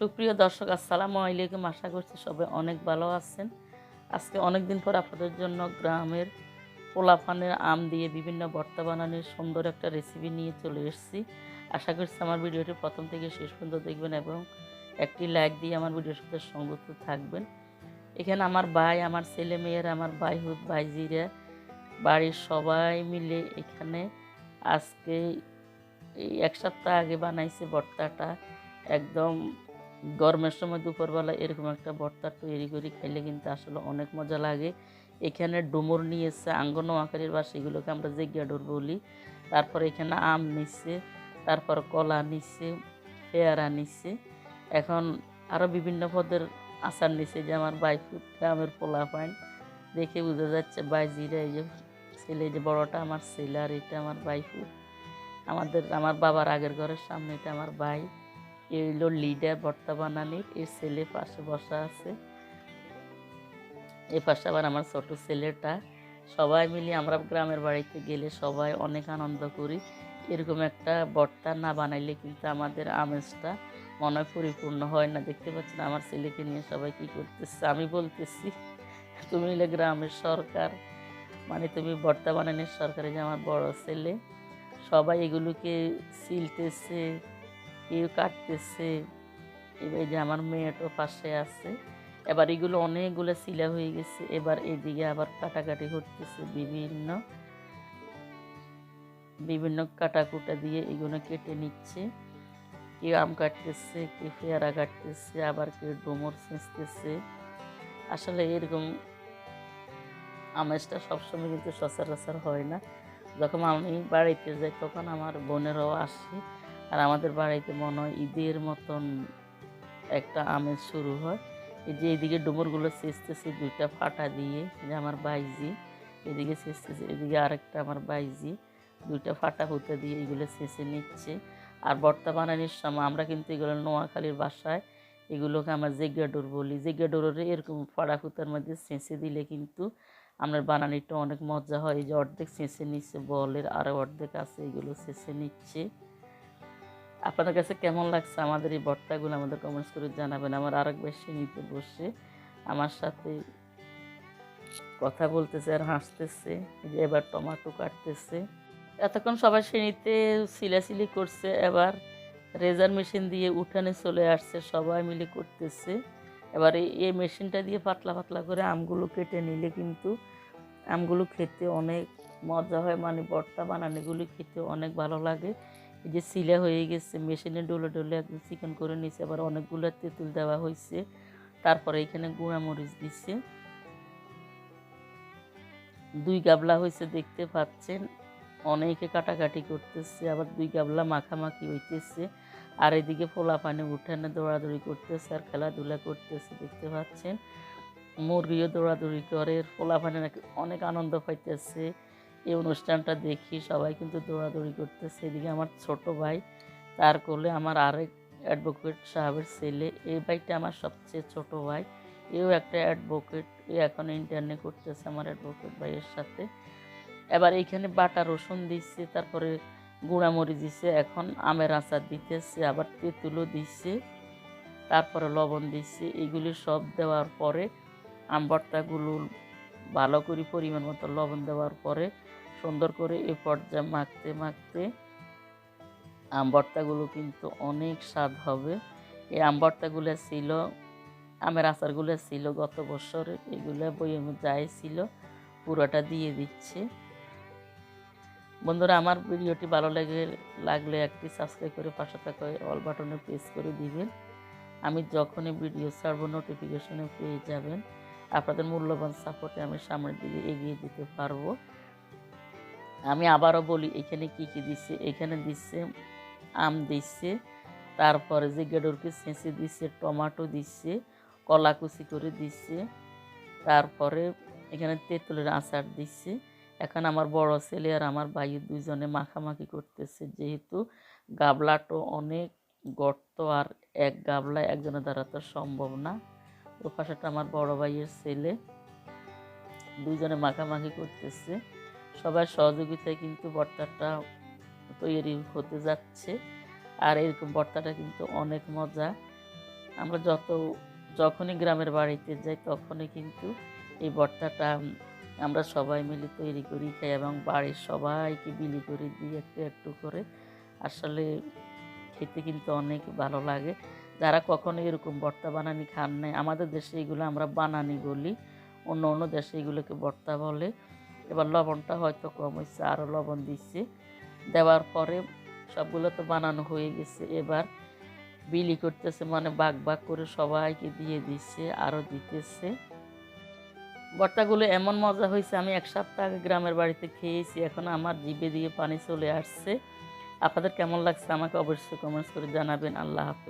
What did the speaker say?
সুপ্রিয় দর্শক, আসসালামু আলাইকুম। আশা করছি সবাই অনেক ভালো আছেন। আজকে অনেক দিন পর আপনাদের জন্য গ্রামের পোলাফানের আম দিয়ে বিভিন্ন ভর্তা বানানোর সুন্দর একটা রেসিপি নিয়ে চলে এসেছি। আশা করছি আমার ভিডিওটি প্রথম থেকে শেষ পর্যন্ত দেখবেন এবং একটি লাইক দিয়ে আমার ভিডিওর সাথে সংযুক্ত থাকবেন। এখানে আমার ভাই, আমার ছেলে মেয়ের, আমার ভাই হুদ ভাইজিরা, বাড়ির সবাই মিলে এখানে আজকে এই এক সপ্তাহ আগে বানাইছে ভর্তাটা। একদম গরমের সময় দুপুরবেলা এরকম একটা ভর্তা তৈরি করে, খাইলে কিন্তু আসলে অনেক মজা লাগে। এখানে ডুমুর নিয়েছে, আঙ্গন আকারের বা সেগুলোকে আমরা জেগিয়া ডোর বলি। তারপর এখানে আম নিচ্ছে তারপর কলা নিচ্ছে পেয়ারা নিচ্ছে এখন আরও বিভিন্ন পদের আচার নিচ্ছে যে আমার বাইফুট গ্রামের পোলা পাইন। দেখে বোঝা যাচ্ছে বাইজিরা এই যে ছেলে যে বড়টা আমার ছেলে আর এটা আমার বাইফুট। আমাদের, আমার বাবার আগের ঘরের সামনে এটা আমার ভাই। এই লিডার ভর্তা বানানির এর ছেলে পাশে বসা আছে। এই পাশে আবার আমার ছোট ছেলেটা। সবাই মিলে আমরা গ্রামের বাড়িতে গেলে সবাই অনেক আনন্দ করি। এরকম একটা ভর্তা না বানাইলে কিন্তু আমাদের আমেজটা মনে পরিপূর্ণ হয় না। দেখতে পাচ্ছেন আমার ছেলেকে নিয়ে সবাই কি করতেছে? আমি বলতেছি, তুমি হলে গ্রামের সরকার। মানে তুমি ভর্তা বানানোর সরকারে যে আমার বড় ছেলে, সবাই এগুলোকে সিলতেছে কেউ কাটতেছে। এবার যে আমার মেয়েটাও পাশে আছে। এবার এগুলো অনেকগুলো সিলা হয়ে গেছে। এবার এদিকে আবার কাটাকাটি করতেছে বিভিন্ন বিভিন্ন কাটাকুটা দিয়ে এগুলো কেটে নিচ্ছে। কেউ আম কাটতেছে, কেউ পেয়ারা কাটতেছে, আবার কেউ ডোমর ছেঁচতেছে আসলে এরকম আমেজটা সবসময় কিন্তু সচরাচর হয় না। যখন আমি বাড়িতে যাই, তখন আমার বোনেরাও আসে। আর আমাদের বাড়িতে মনে হয় ঈদের মতন একটা আমেজ শুরু হয়। এই যে এদিকে ডুমুরগুলো চেঁচতেছে দুইটা ফাটা দিয়ে যে আমার বাইজি এদিকে চেঁচতেছে এদিকে আরেকটা আমার বাইজি দুইটা ফাটা ফুটা দিয়ে এগুলো চেঁচে নিচ্ছে। আর বর্তা বানানোর সময় আমরা কিন্তু এগুলো নোয়াখালীর বাসায় এগুলোকে আমরা জেগাডোর বলি। জেগাডোরে এরকম ফাড়া ফুতার মধ্যে সেঁচে দিলে কিন্তু আমরা বানানিটা অনেক মজা হয়। এই যে অর্ধেক চেঁচে নিচ্ছে, বলের আরও অর্ধেক আছে, এগুলো চেঁচে নিচ্ছে। আপনাদের কাছে কেমন লাগছে আমাদের এই ভর্তাগুলো আমাদের কমেন্টস করে জানাবেন। আমার আরেক বেশি নিতে বসে আমার সাথে কথা বলতেছে আর হাসতেছে যে এবার টমাটো কাটতেছে। এতক্ষণ সবাই শ্রেণীতে সিলাসিলি করছে, এবার রেজার মেশিন দিয়ে উঠানে চলে আসছে, সবাই মিলে করতেছে। এবার এই- মেশিনটা দিয়ে পাতলা পাতলা করে আমগুলো কেটে নিলে কিন্তু আমগুলো খেতে অনেক মজা হয় মানে ভর্তা বানানোগুলি খেতে অনেক ভালো লাগে। এই যে সিলা হয়ে গেছে, মেশিনে ডলে ডলে একদম চিকেন করে নিছে, আবার অনেকগুলো তেঁতুল দেওয়া হয়েছে। তারপরে এখানে গুঁড়া মরিচ দিচ্ছে দুই গাবলা হয়েছে দেখতে পাচ্ছেন। অনেকে কাটাকাটি করতেছে, আবার দুই গাবলা মাখামাখি হইতেছে। আর এদিকে ফোলা পানি উঠানে দৌড়াদৌড়ি করতেছে আর খেলাধুলা করতেছে, দেখতে পাচ্ছেন। মুরগিও দৌড়াদৌড়ি করে, ফোলা পানি নাকি অনেক আনন্দ পাইতেছে। এই অনুষ্ঠানটা দেখি, সবাই কিন্তু দৌড়াদৌড়ি করতেছে। এদিকে আমার ছোট ভাই, তার কোলে আমার আরেক অ্যাডভোকেট সাহেবের ছেলে। এই ভাইটা আমার সবচেয়ে ছোট ভাই। এও একটা অ্যাডভোকেট এ এখন ইন্টারনে করতেছে আমার অ্যাডভোকেট ভাইয়ের সাথে। এবার এইখানে বাটা রসুন দিচ্ছে তারপরে গুঁড়ামরিচ দিচ্ছে এখন আমের আচার দিতেছে, আবার তেঁতুলও দিচ্ছে তারপরে লবণ দিচ্ছে এগুলি সব দেওয়ার পরে, আম ভর্তাগুলো ভালো করে পরিমাণ মতো লবণ দেওয়ার পরে সুন্দর করে এই পর্যায়ে মাখতে মাখতে আম ভর্তাগুলো কিন্তু অনেক স্বাদ হবে। এই আম ভর্তাগুলো ছিল, আমের আচারগুলো ছিল গত বছরে, এগুলো বইয়ে যাই ছিল, পুরোটা দিয়ে দিচ্ছে। বন্ধুরা, আমার ভিডিওটি ভালো লাগে, লাগলে একটি সাবস্ক্রাইব করে পাশে থাকা অল বাটনে প্রেস করে দিবেন। আমি যখনই ভিডিও ছাড়বো নোটিফিকেশনে পেয়ে যাবেন। আপনাদের মূল্যবান সাপোর্টে আমি সামনের দিকে এগিয়ে দিতে পারব। আমি আবারও বলি, এখানে কি কি দিচ্ছে এখানে দিচ্ছে আম দিচ্ছে তারপরে যে গেডোরকে ছেঁচে দিচ্ছে টমাটো দিচ্ছে কলা কুচি করে দিচ্ছে তারপরে এখানে তেঁতুলের আচার দিচ্ছে এখন আমার বড় ছেলে আর আমার ভাই দুজনে মাখামাখি করতেছে, যেহেতু গাবলাটো অনেক গর্ত আর এক গাবলা একজনের দ্বারা তো সম্ভব না। ও পাশেটা আমার বড় ভাইয়ের ছেলে দুইজনে মাখামাখি করতেছে। সবার সহযোগিতায় কিন্তু ভর্তাটা তৈরি হতে যাচ্ছে। আর এরকম ভর্তাটা কিন্তু অনেক মজা। আমরা যত যখনই গ্রামের বাড়িতে যাই তখনই কিন্তু এই ভর্তাটা উম, আমরা সবাই মিলে তৈরি করি খাই এবং বাড়ির সবাইকে বিলি করে দিই একটু একটু করে। আসলে খেতে কিন্তু অনেক ভালো লাগে। যারা কখনো এরকম ভর্তা বানানি খান নাই আমাদের দেশে এগুলো আমরা বানানি বলি অন্য অন্য দেশে এগুলোকে ভর্তা বলে। এবার লবণটা হয়তো কম হয়েছে আরও লবণ দিচ্ছে দেওয়ার পরে সবগুলো তো বানানো হয়ে গেছে। এবার বিলি করতেছে মানে বাগ বাগ করে সবাইকে দিয়ে দিচ্ছে আরও দিতেছে। ভর্তাগুলো এমন মজা হয়েছে আমি এক সপ্তাহ আগে গ্রামের বাড়িতে খেয়েছি, এখন আমার জিভে দিয়ে পানি চলে আসছে। আপনাদের কেমন লাগছে আমাকে অবশ্যই কমেন্টস করে জানাবেন। আল্লাহ হাফেজ।